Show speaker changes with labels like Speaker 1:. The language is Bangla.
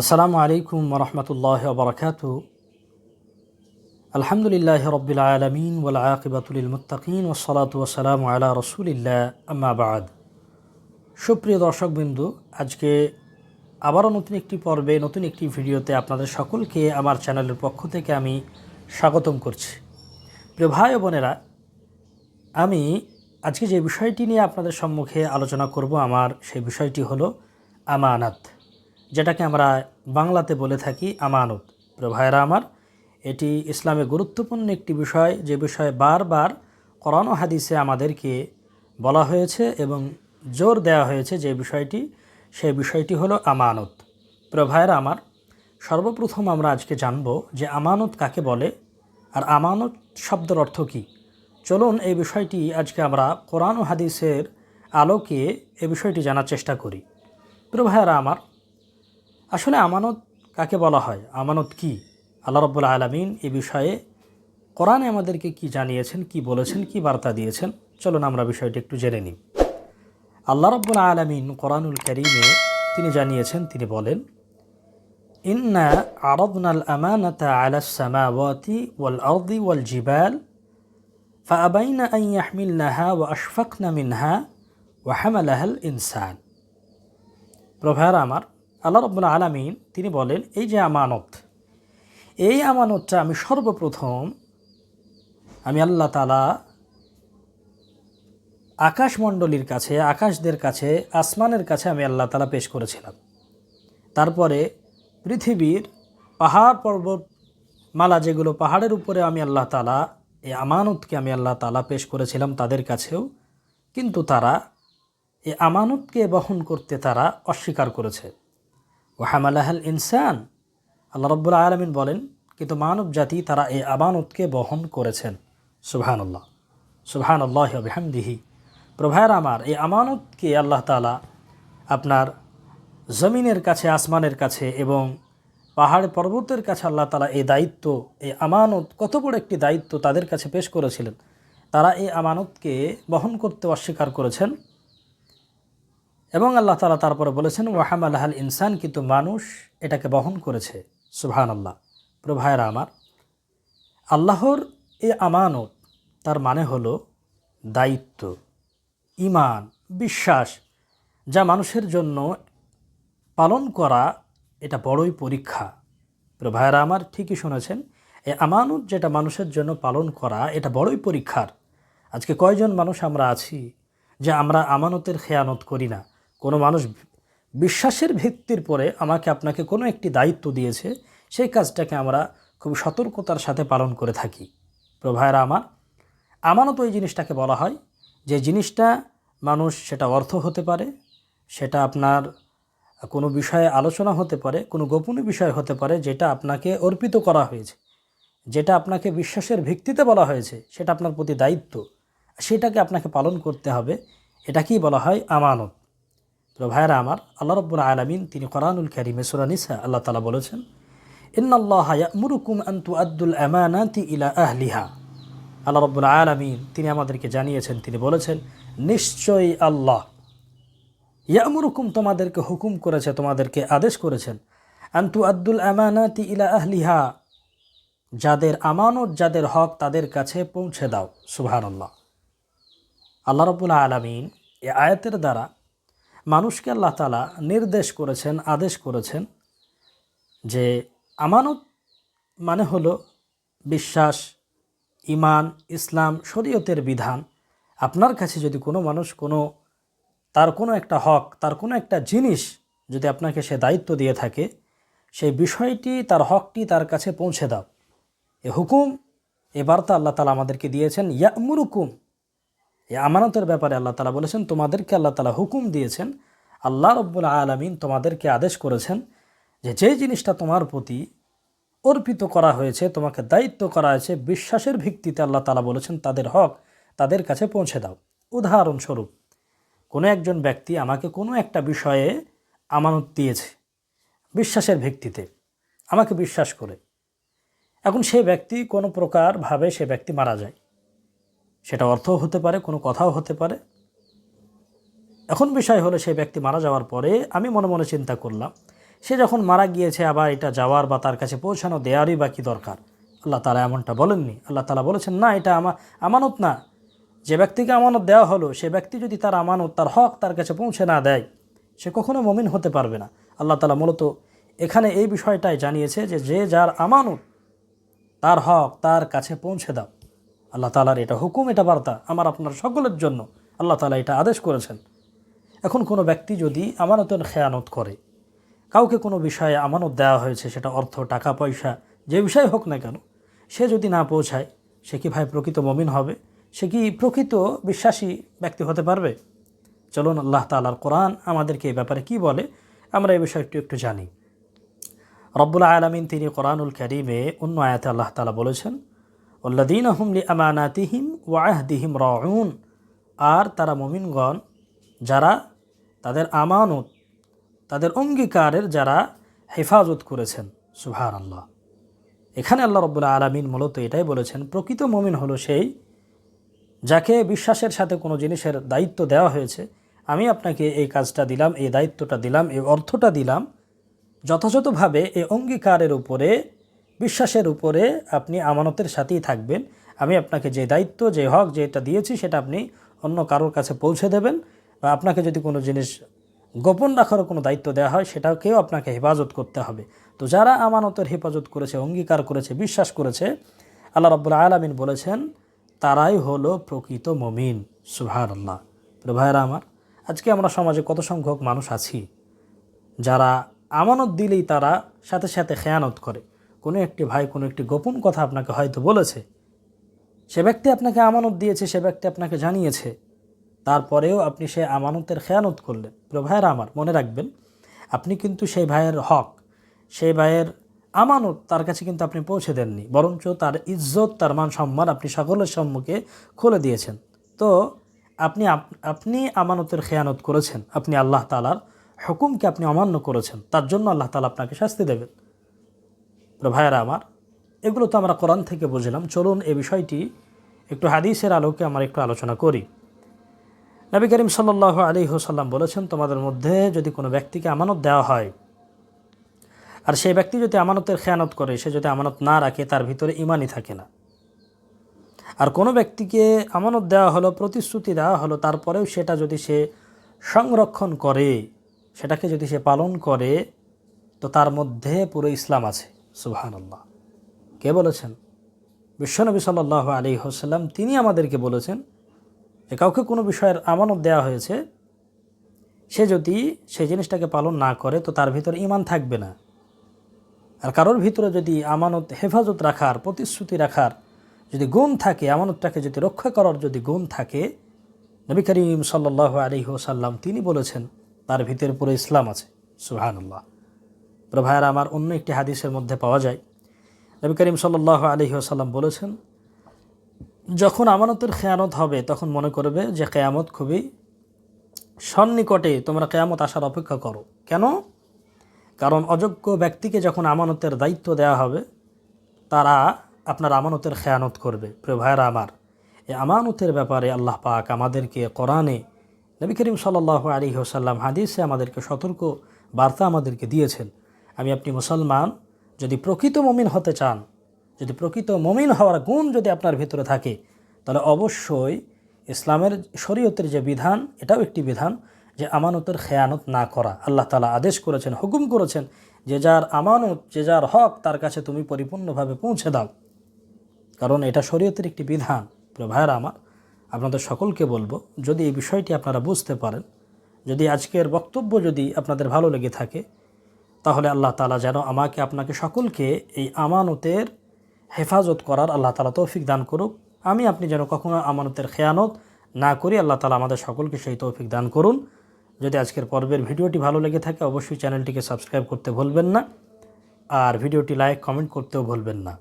Speaker 1: আসসালামু আলাইকুম রহমতুল্লাহ বরকাত। আলহামদুলিল্লাহ রবিল আলমিন ওয়াল আকিবাতুল মুতাকিন ওসলাত ওসালাম আলা রসুলিল্লাহ আম্মাবাদ সুপ্রিয় দর্শকবিন্দু, আজকে আবারও নতুন একটি পর্বে, নতুন একটি ভিডিওতে আপনাদের সকলকে আমার চ্যানেলের পক্ষ থেকে আমি স্বাগতম করছি। প্রিয় ভাই বোনেরা, আমি আজকে যে বিষয়টি নিয়ে আপনাদের সম্মুখে আলোচনা করব আমার, সেই বিষয়টি হলো আমানাত। যেটাকে আমরা বাংলাতে বলে থাকি আমানত। প্রিয় ভাইরা আমার, এটি ইসলামে গুরুত্বপূর্ণ একটি বিষয়। যে বিষয়ে বারবার কোরআন হাদিসে আমাদেরকে বলা হয়েছে এবং জোর দেওয়া হয়েছে যে বিষয়টি সেই বিষয়টি হলো আমানত। প্রিয় ভাইরা আমার, সর্বপ্রথম আমরা আজকে জানব যে আমানত কাকে বলে আর আমানত শব্দের অর্থ কী। চলুন এই বিষয়টি আজকে আমরা কোরআন হাদিসের আলোকে এ বিষয়টি জানার চেষ্টা করি। প্রিয় আমার আসলে আমানত কাকে বলা হয় আমানত কি আল্লাহ রব্বুল আলমিন এ বিষয়ে কোরআনে আমাদেরকে কি জানিয়েছেন কি বলেছেন কি বার্তা দিয়েছেন চলুন আমরা বিষয়টি একটু জেনে নিই আল্লাহ রব্বুল আলমিন কোরআনুল করিমে তিনি জানিয়েছেন তিনি বলেন ইন্না আরদনাল আমানাতা আলা সামাওয়াতি ওয়াল আরদি ওয়াল জিবাল فأبين أن يحملنها وأشفقن منها وحملها الإنسان প্রভার আমার আল্লাহ রব্বুল আলমিন, তিনি বলেন, এই যে আমানত, এই আমানতটা আমি সর্বপ্রথম আমি আল্লাহ তালা আকাশমণ্ডলীর কাছে, আকাশদের কাছে, আসমানের কাছে আমি আল্লাহ তালা পেশ করেছিলাম। তারপরে পৃথিবীর পাহাড় পর্বত মালা যেগুলো পাহাড়ের উপরে আমি আল্লাহ তালা এই আমানতকে আমি আল্লাহ তালা পেশ করেছিলাম তাদের কাছেও, কিন্তু তারা এই আমানতকে বহন করতে তারা অস্বীকার করেছে। ওহামালাহাল ইনসান। আল্লাহ রব্বুল আলমিন বলেন, কিন্তু মানব জাতি তারা এই আমানতকে বহন করেছেন। সুবহানুল্লাহ। সুবহানুল্লাহ বিহামদিহি। প্রভায়ের আমার, এই আমানতকে আল্লাহ তালা আপনার জমিনের কাছে, আসমানের কাছে এবং পাহাড় পর্বতের কাছে আল্লাহ তালা এই দায়িত্ব, এই আমানত, কত বড় একটি দায়িত্ব তাদের কাছে পেশ করেছিলেন। তারা এই আমানতকে বহন করতে অস্বীকার করেছেন। এবং আল্লাহ তালা তারপরে বলেছেন ওয়াহাম আল্লাহাল ইনসান, কিন্তু মানুষ এটাকে বহন করেছে। সুবহান আল্লাহ প্রভায়রা আমার, আল্লাহর এই আমানত, তার মানে হলো দায়িত্ব ইমান বিশ্বাস, যা মানুষের জন্য পালন করা, এটা বড়ই পরীক্ষা। ভাইয়েরা আমার, ঠিকই শুনেছেন এই আমানত যেটা মানুষের জন্য পালন করা, এটা বড়ই পরীক্ষার। আজকে কয়জন মানুষ আমরা আছি যে আমরা আমানতের খেয়ানত করি না? কোনো মানুষ বিশ্বাসের ভিত্তির পরে আমাকে আপনাকে কোনো একটি দায়িত্ব দিয়েছে, সেই কাজটাকে আমরা খুব সতর্কতার সাথে পালন করে থাকি। প্রভায়রা আমার আমানত এই জিনিসটাকে বলা হয় যে জিনিসটা মানুষ সেটা অর্থ হতে পারে, সেটা আপনার কোনো বিষয়ে আলোচনা হতে পারে, কোনো গোপনীয় বিষয় হতে পারে যেটা আপনাকে অর্পিত করা হয়েছে, যেটা আপনাকে বিশ্বাসের ভিত্তিতে বলা হয়েছে, সেটা আপনার প্রতি দায়িত্ব, সেটাকে আপনাকে পালন করতে হবে। এটাকেই বলা হয় আমানত। তো ভাইরা আমার, আল্লাহ রব্বুল আলমিন তিনি কোরআনুল করিমে সুরানিসা আল্লাহ তালা বলেছেন আব্দুল ইলা আল্লাহ রব্বুল আলমিন তিনি আমাদেরকে জানিয়েছেন, তিনি বলেছেন, নিশ্চয়ই আল্লাহ ইয়ামুরুকুম তোমাদেরকে হুকুম করেছে, তোমাদেরকে আদেশ করেছেন আন্তু আব্দুল আমানাতি ইলা আহলিহা। যাদের আমানত, যাদের হক তাদের কাছে পৌঁছে দাও, সুবহানাল্লাহ। আল্লাহ রব্বুল আলমিন এ আয়াতের দ্বারা মানুষকে আল্লাহ তালা নির্দেশ করেছেন, আদেশ করেছেন যে আমানত মানে হলো বিশ্বাস ইমান ইসলাম, শরীয়তের বিধান। আপনার কাছে যদি কোনো মানুষ কোনো, তার কোনো একটা হক, তার কোনো একটা জিনিস যদি আপনাকে সে দায়িত্ব দিয়ে থাকে, সেই বিষয়টি, তার হকটি তার কাছে পৌঁছে দাও। এ হুকুম, এ বার্তা আল্লাহ তালা আমাদেরকে দিয়েছেন, ইয়ামুরুকুম এ আমানতের ব্যাপারে আল্লাহ তালা বলেছেন, তোমাদেরকে আল্লাহ তালা হুকুম দিয়েছেন, আল্লাহ রব্বুল আলমিন তোমাদেরকে আদেশ করেছেন যে যে জিনিসটা তোমার প্রতি অর্পিত করা হয়েছে, তোমাকে দায়িত্ব করা হয়েছে বিশ্বাসের ভিত্তিতে আল্লাহ তালা বলেছেন, তাদের হক তাদের কাছে পৌঁছে দাও। উদাহরণস্বরূপ, কোনো একজন ব্যক্তি আমাকে কোনো একটা বিষয়ে আমানত দিয়েছে বিশ্বাসের ভিত্তিতে, আমাকে বিশ্বাস করে। এখন সে ব্যক্তি কোনো প্রকারভাবে সে ব্যক্তি মারা যায়। সেটা অর্থও হতে পারে, কোনো কথাও হতে পারে। এখন বিষয় হলো সেই ব্যক্তি মারা যাওয়ার পরে আমি মনে মনে চিন্তা করলাম, সে যখন মারা গিয়েছে আবার এটা যাওয়ার বা তার কাছে পৌঁছানো দেওয়ারই বা কী দরকার? আল্লাহ তালা এমনটা বলেননি। আল্লাহ তালা বলেছেন, না, এটা আমা, আমানত না। যে ব্যক্তিকে আমানত দেওয়া হলো, সে ব্যক্তি যদি তার আমানত, তার হক তার কাছে পৌঁছে না দেয়, সে কখনো মমিন হতে পারবে না। আল্লাহ তালা মূলত এখানে এই বিষয়টাই জানিয়েছে যে যে যার আমানত, তার হক তার কাছে পৌঁছে দাও। আল্লাহ তালার এটা হুকুম, এটা বার্তা আমার আপনার সকলের জন্য। আল্লাহ তালা এটা আদেশ করেছেন। এখন কোনো ব্যক্তি যদি আমানতের খেয়ানত করে, কাউকে কোনো বিষয়ে আমানত দেওয়া হয়েছে, সেটা অর্থ, টাকা, পয়সা, যে বিষয় হোক না কেন, সে যদি না পৌঁছায়, সে কি ভাই প্রকৃত মমিন হবে? সে কি প্রকৃত বিশ্বাসী ব্যক্তি হতে পারবে? চলুন আল্লাহ তালার কোরআন আমাদেরকে এই ব্যাপারে কি বলে, আমরা এই বিষয়ে একটু একটু জানি। রব্বুল আলমিন তিনি কোরআনুল করিমে অন্য আয়াতে আল্লাহ তালা বলেছেন উল্লাদিন আহমলি আমানাতিহিম ওয়াহদিহিম রউন। আর তারা মমিনগণ, যারা তাদের আমানত, তাদের অঙ্গীকারের যারা হেফাজত করেছেন সুভার আল্লাহ এখানে আল্লাহ রব্বুল আলমিন মূলত এটাই বলেছেন, প্রকৃত মমিন হলো সেই যাকে বিশ্বাসের সাথে কোনো জিনিসের দায়িত্ব দেওয়া হয়েছে। আমি আপনাকে এই কাজটা দিলাম, এই দায়িত্বটা দিলাম, এই অর্থটা দিলাম, যথাযথভাবে এই অঙ্গীকারের উপরে বিশ্বাসের উপরে আপনি আমানতের সাথেই থাকবেন। আমি আপনাকে যে দায়িত্ব, যে হক, যেটা দিয়েছি, সেটা আপনি অন্য কারোর কাছে পৌঁছে দেবেন। বা আপনাকে যদি কোনো জিনিস গোপন রাখারও কোনো দায়িত্ব দেওয়া হয়, সেটাকেও আপনাকে হেফাজত করতে হবে। তো যারা আমানতের হেফাজত করেছে, অঙ্গীকার করেছে, বিশ্বাস করেছে, আল্লাহ রব্বুল আলমিন বলেছেন, তারাই হলো প্রকৃত মমিন। সুভার আল্লাহ আমার, আজকে আমরা সমাজে কত সংখ্যক মানুষ আছি, যারা আমানত দিলেই তারা সাথে সাথে খেয়ানত করে। কোনো একটি ভাই, কোনো একটি গোপন কথা আপনাকে হয়তো বলেছে। সে ব্যক্তি আপনাকে আমানত দিয়েছে, সে ব্যক্তি আপনাকে জানিয়েছে। তারপরেও আপনি সে আমানতের খেয়ানত করলেন। প্রিয় ভাইয়েরা আমার, মনে রাখবেন, আপনি কিন্তু সেই ভাইয়ের হক, সেই ভাইয়ের আমানত তার কাছে কিন্তু আপনি পৌঁছে দেননি। বরঞ্চ তার ইজ্জত, তার মান সম্মান আপনি সকলের সম্মুখে খুলে দিয়েছেন। তো আপনি আপনি আমানতের খেয়ানত করেছেন। আপনি আল্লাহ তালার হুকুমকে আপনি অমান্য করেছেন। তার জন্য আল্লাহ তালা আপনাকে শাস্তি দেবেন। ভাইয়েরা আমার, এগুলো তো আমরা কোরআন থেকে বুঝলাম। চলুন এ বিষয়টি একটু হাদিসের আলোকে আমরা একটু আলোচনা করি। নবী করিম সাল্লাহ আলী হোসাল্লাম বলেছেন, তোমাদের মধ্যে যদি কোনো ব্যক্তিকে আমানত দেওয়া হয়, আর সেই ব্যক্তি যদি আমানতের খেয়ানত করে, সে যদি আমানত না রাখে, তার ভিতরে ইমানই থাকে না। আর কোনো ব্যক্তিকে আমানত দেওয়া হলো, প্রতিশ্রুতি দেওয়া হলো, তারপরেও সেটা যদি সে সংরক্ষণ করে, সেটাকে যদি সে পালন করে, তো তার মধ্যে পুরো ইসলাম আছে। সুবাহান্লাহ কে বলেছেন? বিশ্বনবী সাল্লাহ আলী হোসাল্লাম তিনি আমাদেরকে বলেছেন, যে কাউকে কোনো বিষয়ের আমানত দেওয়া হয়েছে, সে যদি সেই জিনিসটাকে পালন না করে, তো তার ভিতরে ইমান থাকবে না। আর কারোর ভিতরে যদি আমানত, হেফাজত রাখার, প্রতিশ্রুতি রাখার যদি গুণ থাকে, আমানতটাকে যদি রক্ষা করার যদি গুণ থাকে, নবী করিম সাল্লাহ আলী ওসাল্লাম তিনি বলেছেন, তার ভিতরে পুরো ইসলাম আছে। সুহানুল্লাহ প্রভায়ের আমার অন্য একটি হাদিসের মধ্যে পাওয়া যায়। নবী করিম সাল্লাহ আলী ওসাল্লাম বলেছেন, যখন আমানতের খেয়ানত হবে, তখন মনে করবে যে কেয়ামত খুবই সন্নিকটে, তোমরা কেয়ামত আসার অপেক্ষা করো। কেন? কারণ অযোগ্য ব্যক্তিকে যখন আমানতের দায়িত্ব দেওয়া হবে, তারা আপনার আমানতের খেয়ানত করবে। প্রিয় ভাইরা আমার, এই আমানতের ব্যাপারে আল্লাহ পাক আমাদেরকে কোরআনে নবী করিম সাল্লাহ আলী হাদিসে আমাদেরকে সতর্ক বার্তা আমাদেরকে দিয়েছেন। আমি আপনি মুসলমান, যদি প্রকৃত মমিন হতে চান, যদি প্রকৃত মমিন হওয়ার গুণ যদি আপনার ভিতরে থাকে, তাহলে অবশ্যই ইসলামের শরীয়তের যে বিধান, এটাও একটি বিধান যে আমানতের খেয়ানত না করা। আল্লাহ তালা আদেশ করেছেন, হুকুম করেছেন, যে যার আমানত, যে যার হক তার কাছে তুমি পরিপূর্ণভাবে পৌঁছে দাও। কারণ এটা শরীয়তের একটি বিধান। প্রিয় আমার, আপনাদের সকলকে বলব, যদি এই বিষয়টি আপনারা বুঝতে পারেন, যদি আজকের বক্তব্য যদি আপনাদের ভালো লেগে থাকে তাহলে আল্লাহ তালা যেন আমাকে, আপনাকে সকলকে এই আমানতের হেফাজত করার আল্লাহ তালা তৌফিক দান করুক। আমি, আপনি যেন কখনো আমানতের খেয়ানত না করি, আল্লাহ তালা আমাদের সকলকে সেই তৌফিক দান করুন। যদি আজকের পর্বের ভিডিওটি ভালো লেগে থাকে, অবশ্যই চ্যানেলটিকে সাবস্ক্রাইব করতে ভুলবেন না। আর ভিডিওটি লাইক, কমেন্ট করতেও ভুলবেন না।